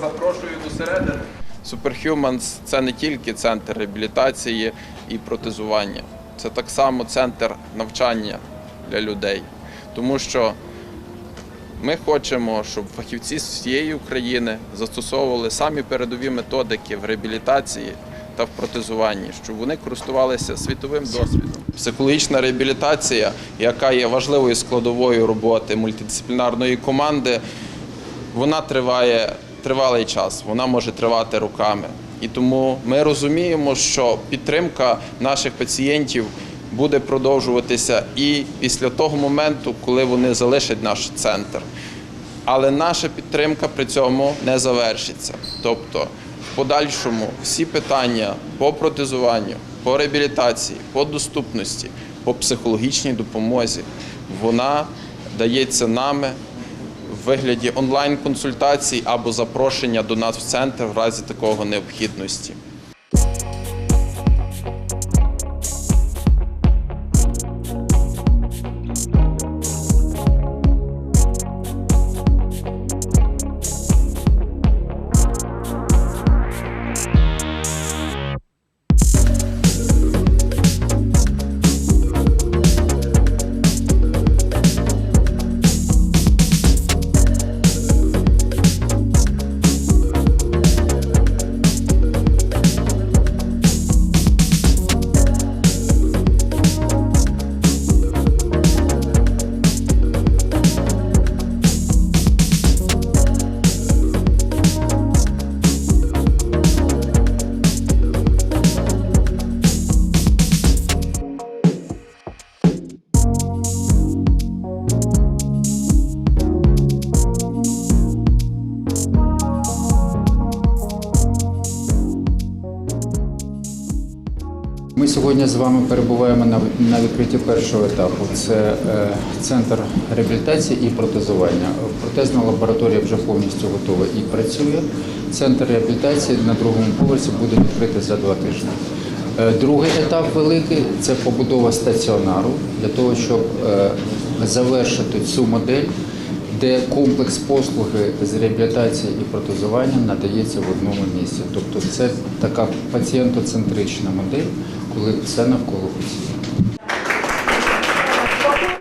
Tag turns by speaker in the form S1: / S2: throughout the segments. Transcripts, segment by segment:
S1: запрошую до середини. Superhumans – це не тільки центр реабілітації і протезування, це так само центр навчання для людей. Тому що ми хочемо, щоб фахівці з всієї України застосовували самі передові методики в реабілітації та в протезуванні, щоб вони користувалися світовим досвідом. Психологічна реабілітація, яка є важливою складовою роботи мультидисциплінарної команди, вона триває тривалий час, вона може тривати роками. І тому ми розуміємо, що підтримка наших пацієнтів буде продовжуватися і після того моменту, коли вони залишать наш центр. Але наша підтримка при цьому не завершиться. Тобто, в подальшому всі питання по протезуванню, по реабілітації, по доступності, по психологічній допомозі, вона дається нами вигляді онлайн-консультацій або запрошення до нас в центр в разі такого необхідності.
S2: Сьогодні з вами перебуваємо на, на відкритті першого етапу. Це е, центр реабілітації і протезування. Протезна лабораторія вже повністю готова і працює. Центр реабілітації на другому поверсі буде відкритий за два тижні. Е, другий етап великий це побудова стаціонару для того, щоб е, завершити цю модель, де комплекс послуги з реабілітації і протезування надається в одному місці. Тобто це така пацієнтоцентрична модель, коли все навколо пацієнта.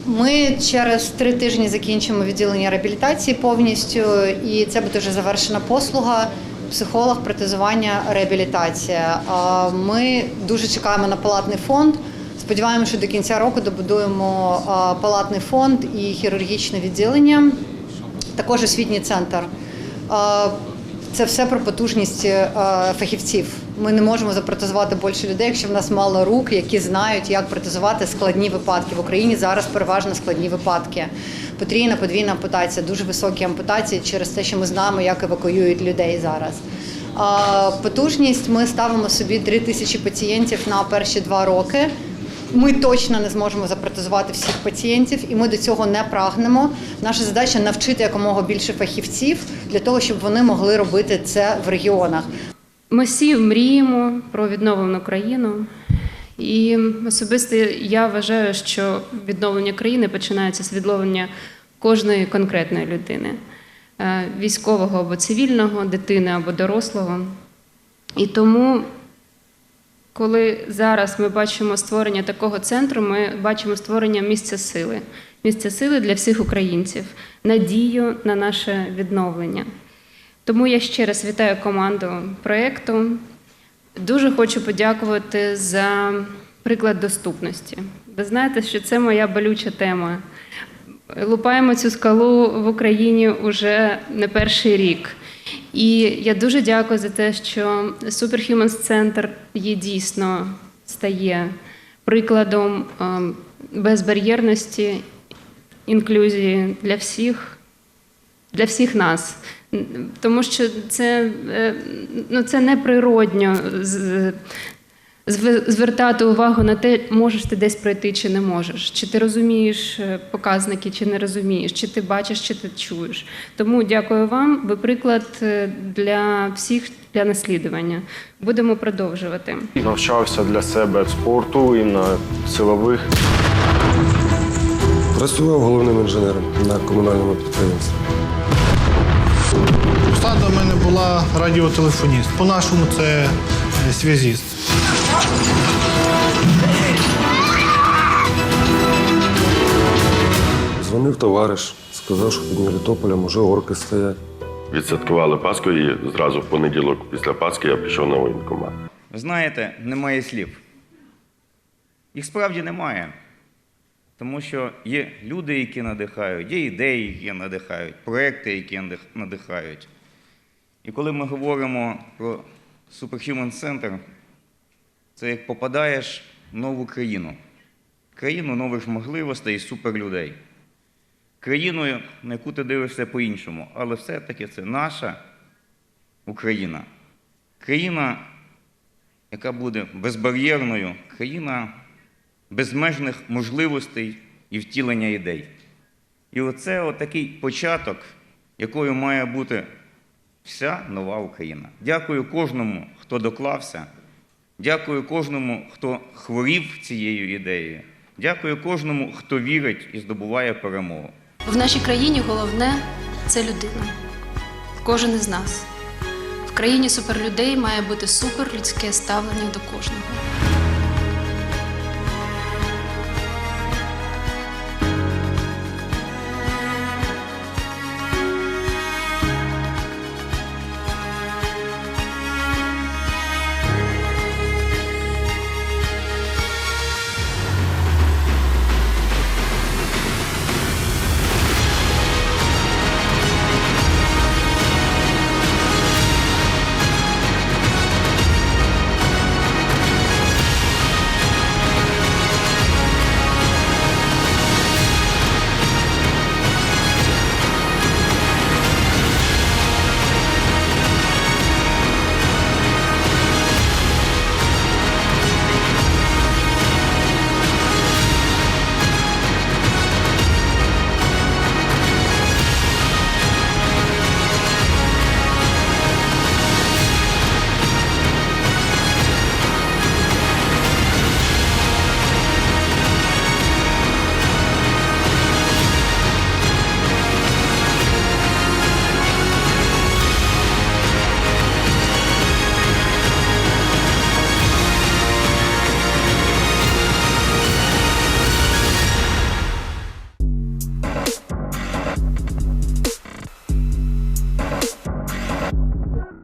S3: Ми через три тижні закінчимо відділення реабілітації повністю, і це буде вже завершена послуга. Психолог, протезування, реабілітація. Ми дуже чекаємо на палатний фонд. Сподіваємося, що до кінця року добудуємо палатний фонд і хірургічне відділення, також освітній центр. Це все про потужність е, фахівців. Ми не можемо запротезувати більше людей, якщо в нас мало рук, які знають, як протезувати складні випадки. В Україні зараз переважно складні випадки. Потрійна, подвійна ампутація, дуже високі ампутації через те, що ми знаємо, як евакуюють людей зараз. Потужність ми ставимо собі 3 тисячі пацієнтів на перші два роки. Ми точно не зможемо запротезувати всіх пацієнтів, і ми до цього не прагнемо. Наша задача навчити якомога більше фахівців для того, щоб вони могли робити це в регіонах.
S4: Ми всі мріємо про відновлену країну. І особисто я вважаю, що відновлення країни починається з відновлення кожної конкретної людини, е, військового або цивільного, дитини або дорослого. І тому, коли зараз ми бачимо створення такого центру, ми бачимо створення місця сили, місця сили для всіх українців, надію на наше відновлення. Тому я ще раз вітаю команду проєкту. Дуже хочу подякувати за приклад доступності. Ви знаєте, що це моя болюча тема. Лупаємо цю скалу в Україні вже не перший рік. І я дуже дякую за те, що Superhumans Center є дійсно стає прикладом ем, безбар'єрності, інклюзії для всіх для всіх нас. Тому що це, е, ну, це неприродньо звертати увагу на те, можеш ти десь пройти чи не можеш, чи ти розумієш е, показники, чи не розумієш, чи ти бачиш, чи ти чуєш. Тому дякую вам. Ви приклад е, для всіх для наслідування. Будемо продовжувати.
S5: Навчався для себе спорту і на силових.
S6: Працював головним інженером на комунальному підприємстві. Посада в мене була радіотелефоніст. По-нашому це е, зв'язіст.
S5: Дзвонив товариш, сказав, що під Мелітополем уже орки стоять.
S7: Відсвяткували Пасху і зразу в понеділок після Пасхи я пішов на воєнкомат.
S8: Ви знаєте, немає слів. Їх справді немає. Тому що є люди, які надихають, є ідеї, які надихають, проекти, які надихають. І коли ми говоримо про Superhuman Center, це як попадаєш в нову країну. Країну нових можливостей і суперлюдей. Країну, на яку ти дивишся по-іншому. Але все-таки це наша Україна. Країна, яка буде безбар'єрною, країна безмежних можливостей і втілення ідей. І оце отакий початок, якою має бути вся нова Україна. Дякую кожному, хто доклався. Дякую кожному, хто хворів цією ідеєю. Дякую кожному, хто вірить і здобуває перемогу.
S9: В нашій країні головне це людина. Кожен із нас. В країні суперлюдей має бути суперлюдське ставлення до кожного.